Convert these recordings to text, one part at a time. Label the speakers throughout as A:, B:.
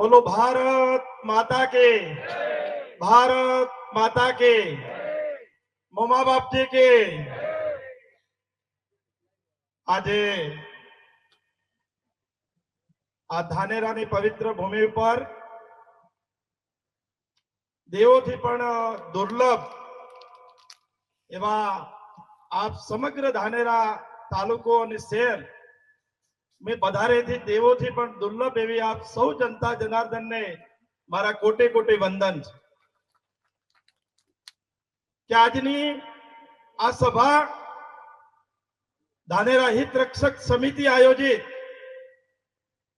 A: બોલો, ભારત માતા કે ભારત માતા કે મોમા બાપજી કે. આજે આ ધાનેરાની પવિત્ર ભૂમિ ઉપર દેવોથી પણ દુર્લભ એવા આપ સમગ્ર ધાનેરા તાલુકો અને શહેર મેં વધારેથી દેવોથી પણ દુર્લભ એવી આપ સૌ જનતા જનાર્દનને મારા કોટે કોટે વંદન છે કે આજની આ સભા ધાનેરા હિત રક્ષક સમિતિ આયોજિત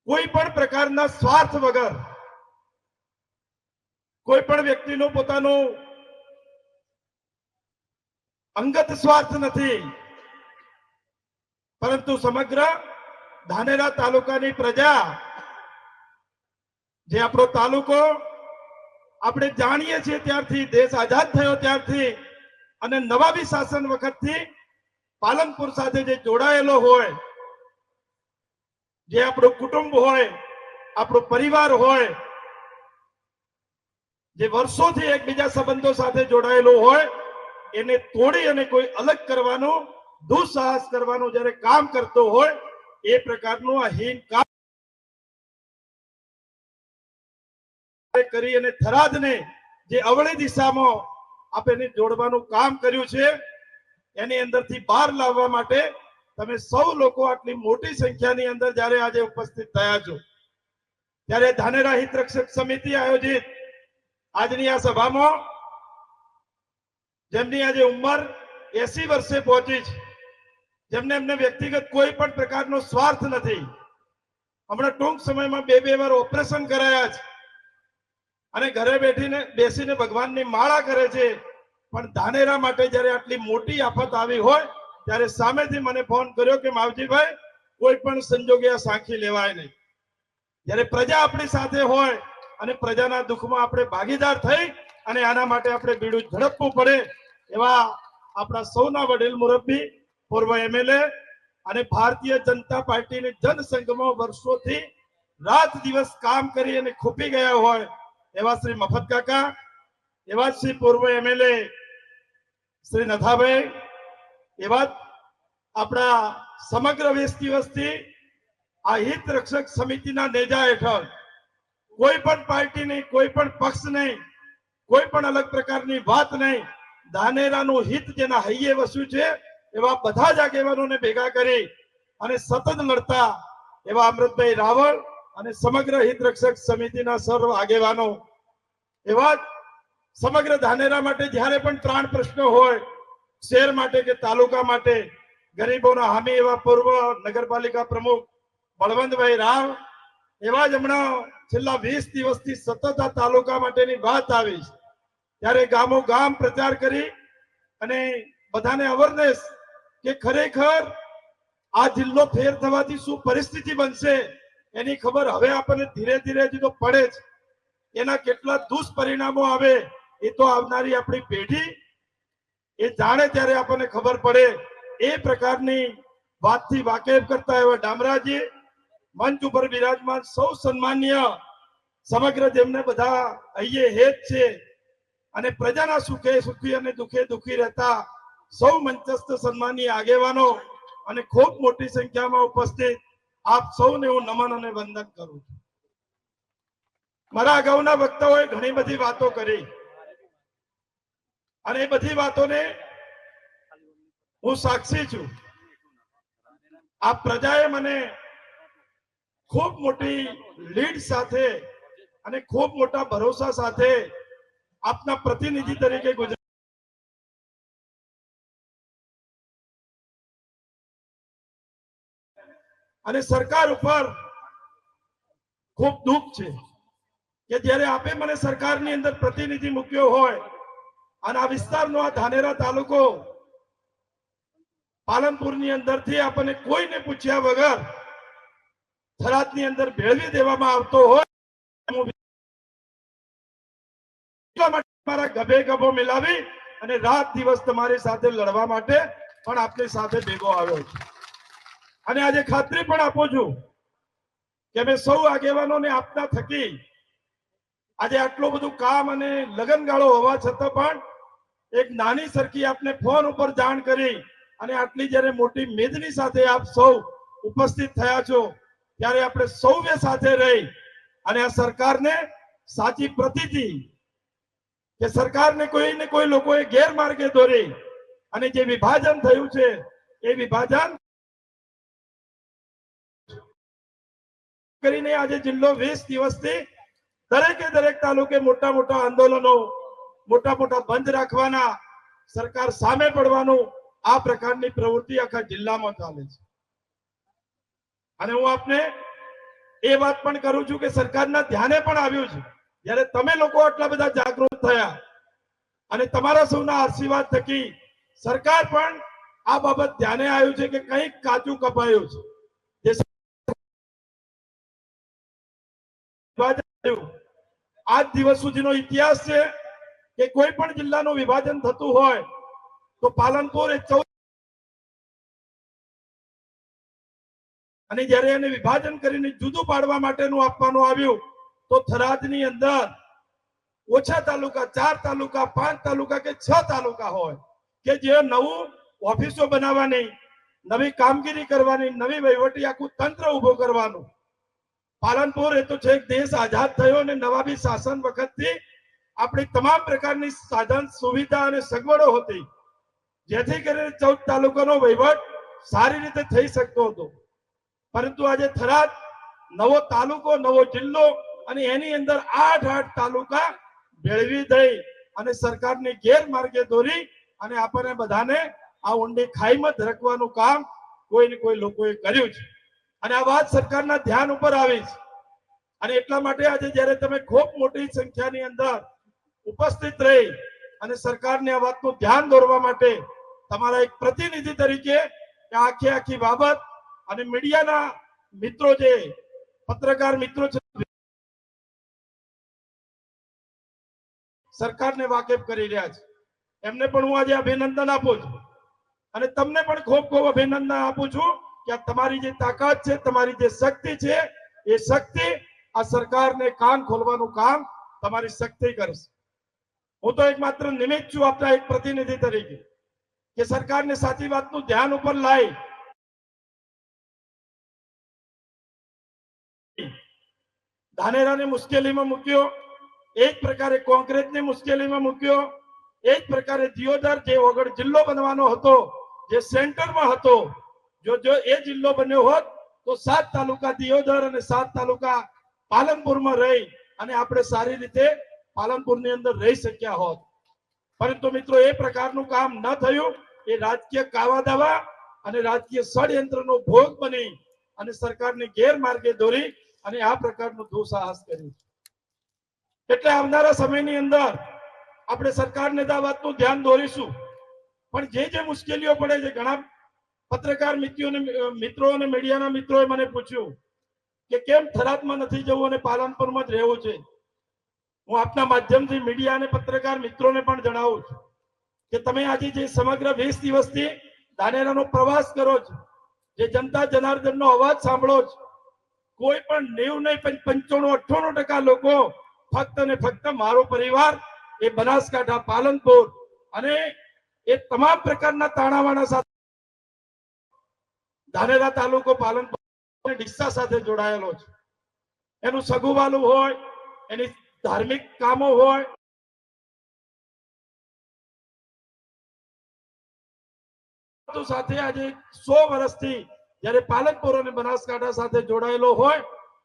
A: કોઈ પણ પ્રકારના સ્વાર્થ વગર કોઈ પણ વ્યક્તિનું પોતાનું અંગત સ્વાર્થ નથી પરંતુ સમગ્ર ધાનેરા તાલુકાની પ્રજા. જે આપણો તાલુકો આપણે જાણીએ છીએ ત્યારથી, દેશ આઝાદ થયો ત્યારથી અને નવાબી શાસન વખતથી પાલનપુર સાથે જે જોડાયેલો હોય, જે આપણું કુટુંબ હોય, આપણો પરિવાર હોય, જે વર્ષોથી એકબીજા સંબંધો સાથે જોડાયેલો હોય, એને તોડી અને કોઈ અલગ કરવાનું, દુઃસાહસ કરવાનું જ્યારે કામ કરતો હોય એ પ્રકારનો આ હીન કરી અને થરાદને જે અવળી દિશામાં આપણે જોડવાનું કામ કર્યું છે, એની અંદરથી બહાર લાવવા માટે તમે સૌ લોકો આટલી મોટી સંખ્યાની અંદર જ્યારે આજે ઉપસ્થિત થયા છો, ત્યારે ધાનેરા હિત રક્ષક સમિતિ આયોજિત આજની આ સભામાં જેમની આજે ઉંમર એસી વર્ષે પહોંચી છે. જેમને એમને વ્યક્તિગત કોઈ પણ પ્રકારનો સ્વાર્થ નથી. હમણાં ટૂંક સમયમાં બે બે વાર ઓપરેશન કરાયા છે અને ઘરે બેઠીને બેસીને ભગવાનની માળા કરે છે. પણ ધાનેરા માટે જ્યારે આટલી મોટી આફત આવી હોય, ત્યારે સામેથી મને ફોન કર્યો કે, માવજીભાઈ, કોઈ પણ સંજોગે આ સાંખી લેવાય નહીં. જ્યારે પ્રજા આપણી સાથે હોય અને પ્રજાના દુઃખમાં આપણે ભાગીદાર થઈ અને આના માટે આપણે બીડું ઝડપવું પડે, એવા આપણા સૌના વડીલ મુરબ્બી પૂર્વ એમએલએ અને ભારતીય જનતા પાર્ટીની જનસંઘમાં વર્ષોથી રાત દિવસ કામ કરી અને ખૂપી ગયા હોય એવા શ્રી મફત કાકા, એવા શ્રી પૂર્વ એમએલએ શ્રી નથાભાઈ, એવા આપણા સમગ્ર વેસ્તી વસ્તી આ હિત રક્ષક સમિતિના નેજા હેઠળ કોઈ પણ પાર્ટી નહીં, કોઈ પણ પક્ષ નહીં, કોઈ પણ અલગ પ્રકારની વાત નહીં, ધાનેરાનું હિત જેના હૈયે વસ્યું છે એવા બધા જ આગેવાનોને ભેગા કરી અને સતત લડતા એવા અમૃતભાઈ રાવળ અને સમગ્ર હિત રક્ષક સમિતિના સર્વ આગેવાનો. એવા સમગ્ર ધાનેરા માટે જ્યારે પણ ત્રણ પ્રશ્નો હોય, શહેર માટે કે તાલુકા માટે, ગરીબોના હામી એવા પૂર્વ નગરપાલિકા પ્રમુખ બળવંતભાઈ રાવ, એવા જ હમણાં છેલ્લા વીસ દિવસથી સતત આ તાલુકા માટેની વાત આવી ત્યારે ગામો ગામ પ્રચાર કરી અને બધાને અવેરનેસ કે ખરેખર આ જિલ્લો ફેર થવાથી શું પરિસ્થિતિ બનશે એની ખબર હવે આપણને ધીરે ધીરે જ તો પડે જ. એના કેટલા દુષ્પરિણામો આવે એ તો આવનારી આપણી પેઢી એ જાણે ત્યારે આપણને ખબર પડે. એ પ્રકારની વાતથી વાકેફ કરતા એવા ડામરાજી મંચ ઉપર બિરાજમાન સૌ સન્માનીય, સમગ્ર જેમને બધા અહીંયા હેત છે અને પ્રજાના સુખે સુખી અને દુખે દુખી રહેતા સૌ મંચસ્થ સન્માનની આગેવાનો અને ખૂબ મોટી સંખ્યામાં ઉપસ્થિત આપ સૌને હું નમન અને વંદન કરું છું. મારા અગાઉના વક્તાઓએ ઘણી બધી વાતો કરી અને એ બધી વાતોને હું સાક્ષી છું. આ પ્રજાએ મને ખૂબ મોટી લીડ સાથે અને ખૂબ મોટા ભરોસા સાથે આપના પ્રતિનિધિ તરીકે ગુજરાત અને સરકાર ઉપર ખૂબ દુઃખ છે કે જ્યારે આપે મને સરકારની અંદર પ્રતિનિધિ મૂક્યો હોય અને આ વિસ્તારનો આ ધાનેરા તાલુકો પાલનપુરની અંદરથી આપણને કોઈને પૂછ્યા વગર થરાદની અંદર ભેળવી દેવામાં આવતો હોય ગભે ગભો મિલાવી અને રાત દિવસ તમારી સાથે લડવા માટે પણ આપની સાથે ભેગો આવ્યો છું. અને આજે ખાતરી પણ આપું છું કે અમે સૌ આગેવાનોને આપતા થકી આજે આટલું બધું કામ અને લગનગાળો હોવા છતાં પણ એક નાની સરખી આપને ફોન ઉપર જાણ કરી અને આટલી જ્યારે મોટી મેદની સાથે આપ સૌ ઉપસ્થિત થયા છો, ત્યારે આપણે સૌએ સાથે રહી અને આ સરકારને સાચી પ્રતિતિ કે સરકારને કોઈ ને કોઈ લોકોએ ગેરમાર્ગે દોરી અને જે વિભાજન થયું છે, એ વિભાજન કરીને આજે જિલ્લો વીસ દિવસથી દરેકે દરેક તાલુકે મોટા મોટા આંદોલનો, મોટા મોટા બંધ રાખવાના સરકાર સામે પડવાનું આ પ્રકારની પ્રવૃત્તિ આખા જિલ્લામાં ચાલે છે. અને હું આપને એ વાત પણ કરું છું કે સરકારના ધ્યાને પણ આવ્યું છે. જ્યારે તમે લોકો આટલા બધા જાગૃત થયા અને તમારા સૌના આશીર્વાદ થકી સરકાર પણ આ બાબત ધ્યાને આવ્યું છે કે કંઈક કાચું કપાયું છે. આજ દિવસ સુધીનો ઇતિહાસ છે કે કોઈ પણ જિલ્લાનું વિભાજન થતું હોય તો પાલનપુર એ ચૌદ અને જ્યારે એને વિભાજન કરીને જુદું પાડવા માટેનું આપવાનું આવ્યું, તો થરાદની અંદર ઓછા તાલુકા, ચાર તાલુકા, પાંચ તાલુકા કે છ તાલુકા હોય કે જે નવું ઓફિસો બનાવવાની, નવી કામગીરી કરવાની, નવી વહીવટી આખું તંત્ર ઊભો કરવાનું પાલનપુર, એ તો છે દેશ આઝાદ થયો અને નવાબી શાસન વખતથી આપણી તમામ પ્રકારની સાધન સુવિધા અને સગવડો હતી. જેથી કરીને ચૌદ તાલુકાનો વહીવટ સારી રીતે થઈ શકતો હતો. પરંતુ આજે થરાદ નવો તાલુકો, નવો જિલ્લો અને એની અંદર આઠ આઠ તાલુકા ભેળવી દઈ અને સરકારની ગેરમાર્ગે દોરી અને આપણને બધાને આ ઊંડી ખાઈમાં ધરકવાનું કામ કોઈ ને કોઈ લોકોએ કર્યું છે. અને આ વાત સરકારના ધ્યાન ઉપર આવી છે. અને એટલા માટે આજે જ્યારે તમે ખૂબ મોટી સંખ્યાની અંદર ઉપસ્થિત રહી અને સરકારને આ વાતનું ધ્યાન દોરવા માટે તમારા એક પ્રતિનિધિ તરીકે આખી આખી બાબત અને મીડિયાના મિત્રો જે પત્રકાર મિત્રો છે, સરકારને વાકેફ કરી રહ્યા છે. એમને પણ હું આજે અભિનંદન આપું છું. અને તમને પણ ખૂબ ખૂબ અભિનંદન આપું છું. કે તમારી જે તાકાત છે તમારી જે શક્તિ છે એ શક્તિ આ સરકારને કાન ખોલવાનું કામ તમારી શક્તિ કરશે હું તો એક નિમિત્ત છું આપણા એક પ્રતિનિધિ તરીકે, કે સરકારને સાચી વાતનું ધ્યાન ઉપર લાવી ધાનેરાને મુશ્કેલીમાં મૂક્યો, એક પ્રકારે કોંગ્રેસને મુશ્કેલીમાં મૂક્યો, એક પ્રકારે દિયોદર જે ઓગળ જિલ્લો બનવાનો હતો, જે સેન્ટરમાં હતો જો જો એ જિલ્લો બન્યો હોત, તો સાત તાલુકા દિયોદર અને સાત તાલુકા પાલનપુરમાં રહી અને આપણે સારી રીતે પાલનપુરની અંદર રહી શક્યા હોત. પરંતુ મિત્રો, એ પ્રકારનું કામ ન થયું. એ રાજકીય કાવા દાવા અને રાજકીય ષડયંત્રનો ભોગ બની અને સરકારને ગેરમાર્ગે દોરી અને આ પ્રકારનું દુઃસાહસ કર્યું. એટલે આવનારા સમયની અંદર આપણે સરકારને આ વાતનું ધ્યાન દોરીશું. પણ જે જે મુશ્કેલીઓ પડે છે, ઘણા પત્રકાર મિત્રોને મિત્રો અને મીડિયાના મિત્રોએ મને પૂછ્યું કે કેમ થરાદમાં નથી જવું અને પાલનપુરમાં જ રહેવું છે? હું આપના માધ્યમથી મીડિયા અને પત્રકાર મિત્રોને પણ જણાવું છું કે તમે આજે જે સમગ્ર વીસ દિવસથી ધાનેરાનો પ્રવાસ કરો છો, જે જનતા જનાર્દનનો અવાજ સાંભળો છો, કોઈ પણ નેવ નહીં પંચાણું, અઠ્ઠાણું ટકા લોકો ફક્ત ને ફક્ત મારો પરિવાર, એ બનાસકાંઠા પાલનપુર અને એ તમામ પ્રકારના તાણાવાણા સાથે ધાનેરા તાલુકો પાલનપુર ડિસ્સા સાથે જોડાયેલો છે. એનું સગુવાલું હોય, એની ધાર્મિક કામો હોય સાથે આજે સો વર્ષથી જ્યારે પાલનપુર અને બનાસકાંઠા સાથે જોડાયેલો હોય,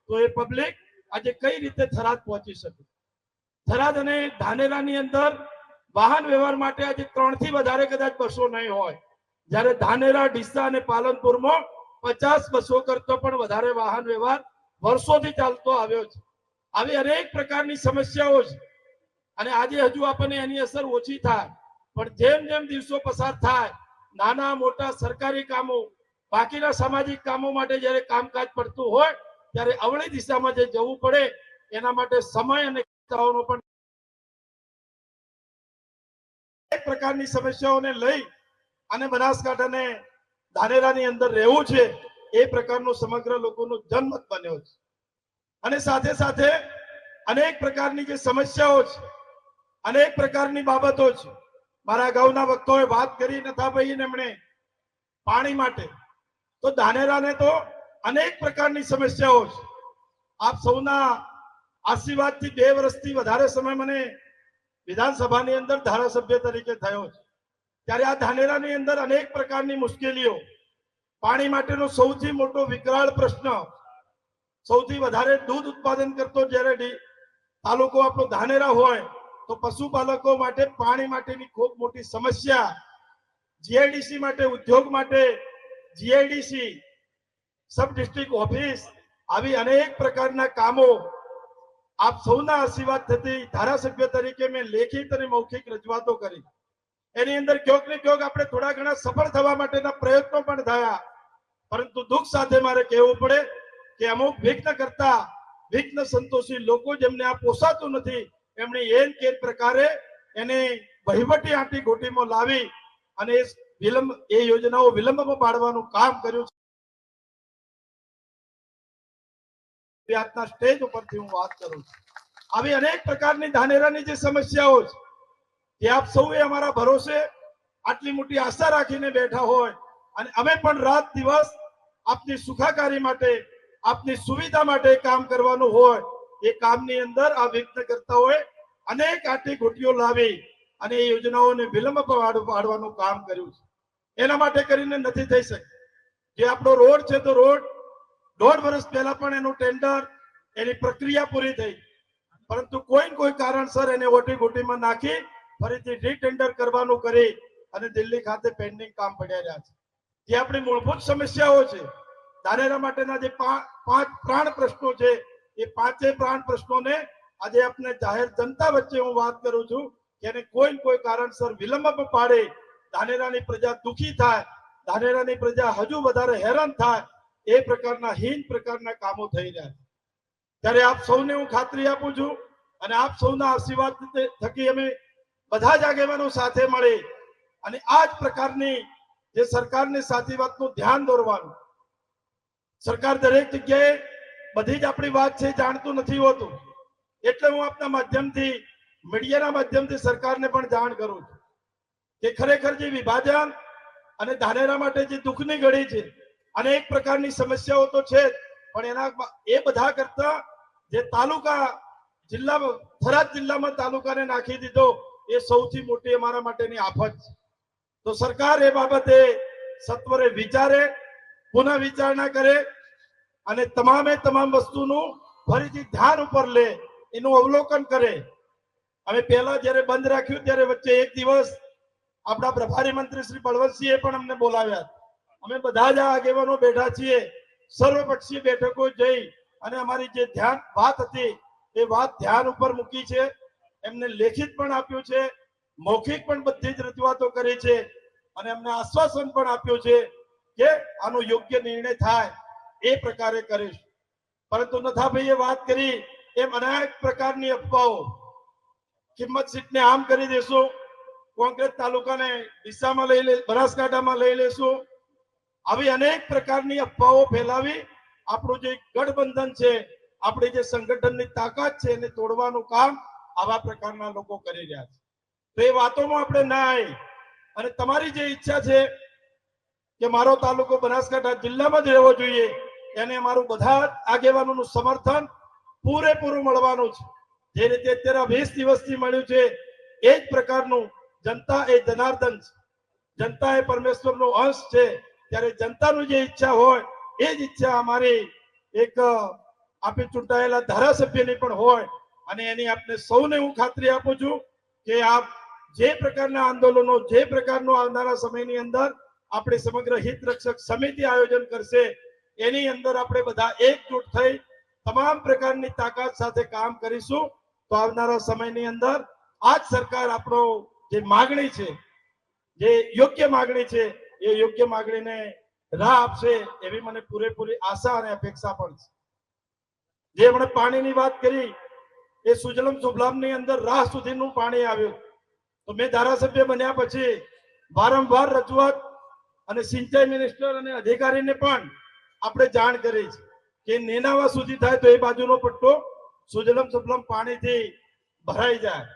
A: તો એ પબ્લિક આજે કઈ રીતે થરાદ પહોંચી શકે? થરાદ અને ધાનેરાની અંદર વાહન વ્યવહાર માટે આજે ત્રણથી વધારે કદાચ બસો નહીં હોય. જ્યારે ધાનેરા, ડીસા અને પાલનપુરમાં પચાસ બસો કરતો પણ વધારે વાહન વ્યવહાર વર્ષોથી ચાલતો આવ્યો છે. આવી અનેક પ્રકારની સમસ્યાઓ છે. અને આજે હજુ આપણને એની અસર ઓછી થાય. પણ જેમ જેમ દિવસો પસાર થાય, નાના મોટા સરકારી કામો, બાકીના સામાજિક કામો માટે જ્યારે કામકાજ પડતું હોય, ત્યારે અવળી દિશામાં જે જવું પડે, એના માટે સમય અને પણ પ્રકારની સમસ્યાઓને લઈ અને બનાસકાંઠાને ધાનેરાની અંદર રહેવું છે, એ પ્રકારનો સમગ્ર લોકોનો જનમત બન્યો છે. અને સાથે સાથે અનેક પ્રકારની જે સમસ્યાઓ છે, અનેક પ્રકારની બાબતો છે. મારા અગાઉના વક્તોએ વાત કરી નથાભાઈને એમણે પાણી માટે. તો ધાનેરાને તો અનેક પ્રકારની સમસ્યાઓ છે. આપ સૌના આશીર્વાદથી બે વર્ષથી વધારે સમય મને વિધાનસભાની અંદર ધારાસભ્ય તરીકે થયો છે. ત્યારે આ ધાનેરાની અંદર અનેક પ્રકારની મુશ્કેલીઓ. પાણી માટેનો સૌથી મોટો વિકરાળ પ્રશ્ન, સૌથી વધારે દૂધ ઉત્પાદન કરતો જ્યારે તાલુકો આપણો ધાનેરા હોય, તો પશુપાલકો માટે પાણી માટેની ખૂબ મોટી સમસ્યા. જીઆઈડીસી માટે, ઉદ્યોગ માટે, જીઆઈડીસી, સબ ડિસ્ટ્રિક્ટ ઓફિસ આવી અનેક પ્રકારના કામો. આપ સૌના આશીર્વાદ થતી ધારાસભ્ય તરીકે મેં લેખિત અને મૌખિક રજૂઆતો કરી. એની અંદર ક્યોક ને ક્યોક આપણે થોડા ઘણા સફળ થવા માટેના પ્રયત્નો પણ થયા. પરંતુ દુઃખ સાથે મારે કહેવું પડે કે અમુક વિઘ્ન કરતા વિઘ્ન સંતોષી લોકો જેમને આ પોસાતું નથી, એમણે એન કે પ્રકારે એને વહીવટી આંટી ગોટીમાં લાવી અને એ વિલંબ, એ યોજનાઓ વિલંબમાં પાડવાનું કામ કર્યું છે. સ્ટેજ ઉપરથી હું વાત કરું છું. આવી અનેક પ્રકારની ધાનેરાની જે સમસ્યાઓ છે કે આપ સૌએ અમારા ભરોસે આટલી મોટી આશા રાખીને બેઠા હોય અને અમે પણ રાત દિવસ આપની સુખાકારી માટે, આપની સુવિધા માટે કામ કરવાનું હોય, એ કામની અંદર આ વિઘ્ન કરતા હોય અનેક આટી ગોટીઓ લાવી અને એ યોજનાઓને વિલંબ પાડવાનું કામ કર્યું છે. એના માટે કરીને નથી થઈ શકે જે આપણો રોડ છે તો રોડ, દોઢ વર્ષ પહેલા પણ એનું ટેન્ડર, એની પ્રક્રિયા પૂરી થઈ. પરંતુ કોઈ ને કોઈ કારણસર એને ઓટી ગોટીમાં નાખી ફરીથી રીટેન્ડર કરવાનું કરી અને દિલ્હી ખાતે પેન્ડિંગ કામ પડ્યા રહ્યા છે. જે આપણી મૂળભૂત સમસ્યાઓ છે. ધાનેરા માટેના જે પાંચ પ્રાણ પ્રશ્નો છે, એ પાંચે પ્રાણ પ્રશ્નોને આજે આપણે જાહેર જનતા વચ્ચે હું વાત કરું છું કે કોઈ કોઈ કારણસર વિલંબ પાડે, ધાનેરાની પ્રજા દુખી થાય, ધાનેરાની પ્રજા હજુ વધારે હેરાન થાય, એ પ્રકારના હીન પ્રકારના કામો થઈ રહ્યા છે. ત્યારે આપ સૌને હું ખાતરી આપું છું અને આપ સૌના આશીર્વાદ થકી અમે બધા જ આગેવાનો સાથે મળે અને આ જ પ્રકારની જે સરકારની સાચી વાતનું ધ્યાન દોરવાનું. સરકાર દરેક જગ્યાએ બધી જ આપણી વાત છે જાણતું નથી હોતું. એટલે હું આપના માધ્યમથી, મીડિયાના માધ્યમથી સરકારને પણ જાણ કરું છું કે ખરેખર જે વિભાજન અને ધાનેરા માટે જે દુઃખની ઘડી છે અનેક પ્રકારની સમસ્યાઓ તો છે પણ એના એ બધા કરતા જે તાલુકા જિલ્લા, થરાદ જિલ્લામાં તાલુકાને નાખી દીધો એ સૌથી મોટી અમારા માટેની આફત છે. તો સરકાર એ બાબતે સત્વરે વિચારે, પુનઃ વિચારણા કરે અને તમામે તમામ વસ્તુનું ફરીથી ધ્યાન ઉપર લે, એનું અવલોકન કરે. અમે પહેલા જ્યારે બંધ રાખ્યું ત્યારે વચ્ચે એક દિવસ આપણા પ્રભારી મંત્રી શ્રી બળવંતસિંહે પણ અમને બોલાવ્યા. અમે બધા જ આગેવાનો બેઠા છીએ. સર્વપક્ષીય બેઠકો જઈ અને અમારી જે ધ્યાન, વાત હતી, એ વાત ધ્યાન ઉપર મૂકી છે. એમને લેખિત પણ આપ્યું છે, મૌખિક પણ બધી જ રજૂઆતો કરી છે અને એમને આશ્વાસન પણ આપ્યું છે કે આનો યોગ્ય નિર્ણય થાય એ પ્રકારે કરીશ. પરંતુ નથાભાઈએ વાત કરી એમ અનેક પ્રકારની અફવાઓ. કિંમત સીટને આમ કરી દેશું, કોંગ્રેસ તાલુકાને દિશામાં લઈ લે, બનાસકાંઠામાં લઈ લેશું. આવી અનેક પ્રકારની અફવાઓ ફેલાવી આપણું જે ગઠબંધન છે, આપણી જે સંગઠનની તાકાત છે એને તોડવાનું કામ આવા પ્રકારના લોકો કરી રહ્યા છે. તો એ વાતોમાં આપણે ના આવી અને તમારી જે ઈચ્છા છે કે મારો તાલુકો બનાસકાંઠા જિલ્લામાં જ રહેવો જોઈએ, એને અમારું બધા આગેવાનોનું સમર્થન પૂરેપૂરું મળવાનું છે. જે રીતે અત્યારે વીસ દિવસથી મળ્યું છે, એ જ પ્રકારનું જનતા એ જનાર્દન છે. જનતા એ પરમેશ્વરનો અંશ છે. ત્યારે જનતાનું જે ઈચ્છા હોય, એ જ ઈચ્છા અમારી એક આપી ચૂંટાયેલા ધારાસભ્યની પણ હોય અને એની આપને સૌને હું ખાતરી આપું છું કે આપ જે પ્રકારના આંદોલનો, જે પ્રકારનો આવનારા સમયની અંદર આપણે સમગ્ર હિત રક્ષક સમિતિ આયોજન કરશે, એની અંદર આપણે બધા એકજૂટ થઈ તમામ પ્રકારની તાકાત સાથે કામ કરીશું, તો આવનારા સમયની અંદર આ સરકાર આપણો જે માગણી છે, જે યોગ્ય માગણી છે, એ યોગ્ય માગણીને રાહ આપશે એવી મને પૂરેપૂરી આશા અને અપેક્ષા પણ છે. જે હમણાં પાણીની વાત કરી એ સુજલમ સુફલામની અંદર રાહ સુધીનું પાણી આવ્યું. તો મેં ધારાસભ્ય બન્યા પછી વારંવાર રજૂઆત અને સિંચાઈ મિનિસ્ટર અને અધિકારીને પણ આપણે જાણ કરી છે કે નેનાવા સુધી થાય તો એ બાજુનો પટ્ટો સુજલમ સુફલમ પાણીથી ભરાઈ જાય.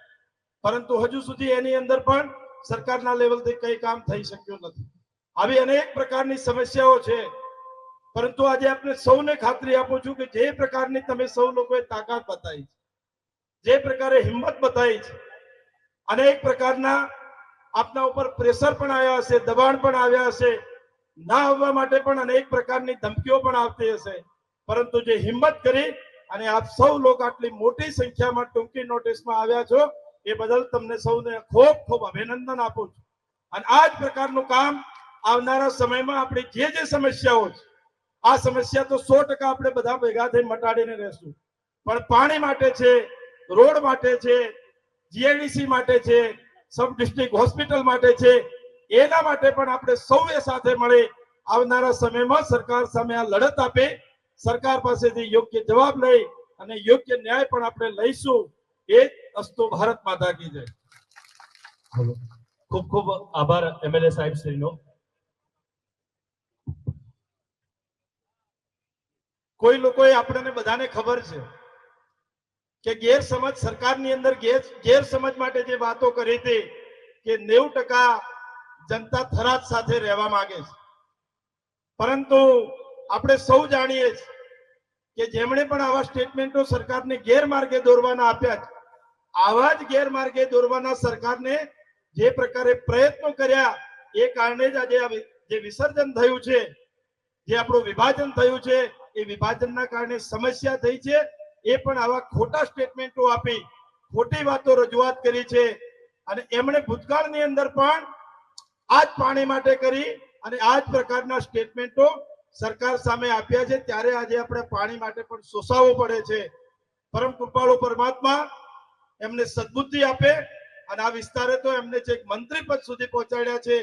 A: પરંતુ હજુ સુધી એની અંદર પણ સરકારના લેવલથી કઈ કામ થઈ શક્યું નથી. આવી અનેક પ્રકારની સમસ્યાઓ છે. પરંતુ આજે આપણે સૌને ખાતરી આપું છું કે જે પ્રકારની તમે સૌ લોકોએ તાકાત બતાવી છે. જે પ્રકારે હિંમત બતાવી છે, અનેક પ્રકારના આપના ઉપર પ્રેશર પણ આવ્યા હશે, દબાણ પણ આવ્યા હશે, ના આવવા માટે પણ અનેક પ્રકારની ધમકીઓ પણ આવતી હશે. પરંતુ જે હિંમત કરી અને આપ સૌ લોકો આટલી મોટી સંખ્યામાં ટૂંકી નોટિસમાં આવ્યા છો, એ બદલ તમને સૌને ખૂબ ખૂબ અભિનંદન આપું છું. અને આ જ પ્રકારનું કામ આવનારા સમયમાં આપણી જે જે સમસ્યાઓ છે, આ સમસ્યા તો સો ટકા આપણે બધા ભેગા થઈ મટાડીને રહેશું. પણ પાણી માટે છે રોડ માટે છે જીઆઈડીસી માટે છે સબ ડિસ્ટ્રિક્ટ હોસ્પિટલ માટે છે એના માટે પણ આપણે સૌએ સાથે મળી આવનારા સમયમાં સરકાર સામે આ લડત આપે સરકાર પાસેથી યોગ્ય જવાબ લઈ અને યોગ્ય ન્યાય પણ આપણે લઈશું. એ અસ્તુ ભારત માતા કી જય.
B: ખૂબ ખૂબ આભાર એમએલએ સાહેબ શ્રીનો.
A: કોઈ લોકોએ આપણને બધાને ખબર છે. કે ગેરસમજ સરકારની અંદર ગેર ગેરસમજ માટે જે વાતો કરી હતી કે નેવું ટકા જનતા થરાદ સાથે રહેવા માંગે છે. પરંતુ આપણે સૌ જાણીએ છીએ કે જેમણે પણ આવા સ્ટેટમેન્ટો સરકારને ગેરમાર્ગે દોરવાના આપ્યા છે, આવા જ ગેરમાર્ગે દોરવાના સરકારને જે પ્રકારે પ્રયત્નો કર્યા, એ કારણે જ આજે જે વિસર્જન થયું છે, જે આપણું વિભાજન થયું છે, એ વિભાજનના કારણે સમસ્યા થઈ છે એ પણ આવા ખોટા સ્ટેટમેન્ટો આપી, ખોટી વાતો રજૂઆત કરી છે. અને એમણે ભૂતકાળની અંદર પણ આ જ પાણી માટે કરી અને આ જ પ્રકારના સ્ટેટમેન્ટો સરકાર સામે આપ્યા છે. ત્યારે આજે આપણે પાણી માટે પણ સોસાવવું પડે છે. પરમ કૃપાળુ પરમાત્મા એમને સદબુદ્ધિ આપે અને આ વિસ્તારે તો એમને જે મંત્રી પદ સુધી પહોંચાડ્યા છે,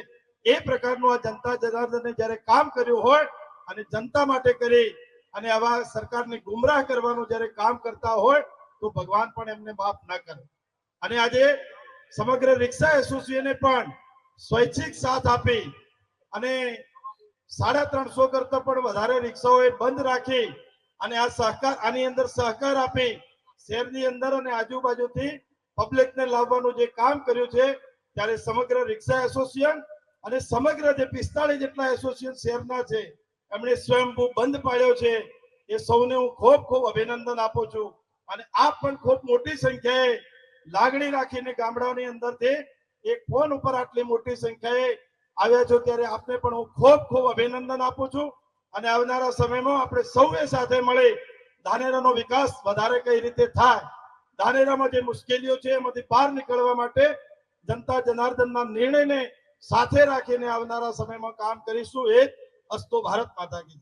A: એ પ્રકારનું આ જનતા જનાર્દને જ્યારે કામ કર્યું હોય અને જનતા માટે કરી અને આવા સરકારને ગુમરાહ કરવાનું જ્યારે કામ કરતા હોય, તો ભગવાન પણ એમને માફ ના કરે. અને આજે સમગ્ર રિક્ષા એસોસિએશને પણ સ્વૈચ્છિક સાથ આપી અને સાડા ત્રણસો કરતા પણ વધારે રિક્ષાઓએ બંધ રાખી અને આ સહકાર, આની અંદર સહકાર આપી શહેરની અંદર અને આજુબાજુથી પબ્લિકને લાવવાનું જે કામ કર્યું છે, ત્યારે સમગ્ર રિક્ષા એસોસિએશન અને સમગ્ર જે પિસ્તાળીસ જેટલા એસોસિએશન શહેરના છે એમણે સ્વયંભૂ બંધ પાડ્યો છે. એ સૌને હું ખૂબ ખૂબ અભિનંદન આપું છું. અને આપ પણ ખૂબ મોટી સંખ્યાએ લાગણી રાખીને ગામડાઓની અંદરથી એક ફોન ઉપર આટલી મોટી સંખ્યાએ આવ્યા છો ત્યારે આપને પણ હું ખૂબ ખૂબ અભિનંદન આપું છું. અને આવનારા સમયમાં આપણે સૌએ સાથે મળી ધાનેરાનો વિકાસ વધારે કઈ રીતે થાય, ધાનેરામાં જે મુશ્કેલીઓ છે એમાંથી બહાર નીકળવા માટે જનતા જનાર્દનના નિર્ણયને સાથે રાખીને આવનારા સમયમાં કામ કરીશું એ અસ્તુ ભારત માતા કી.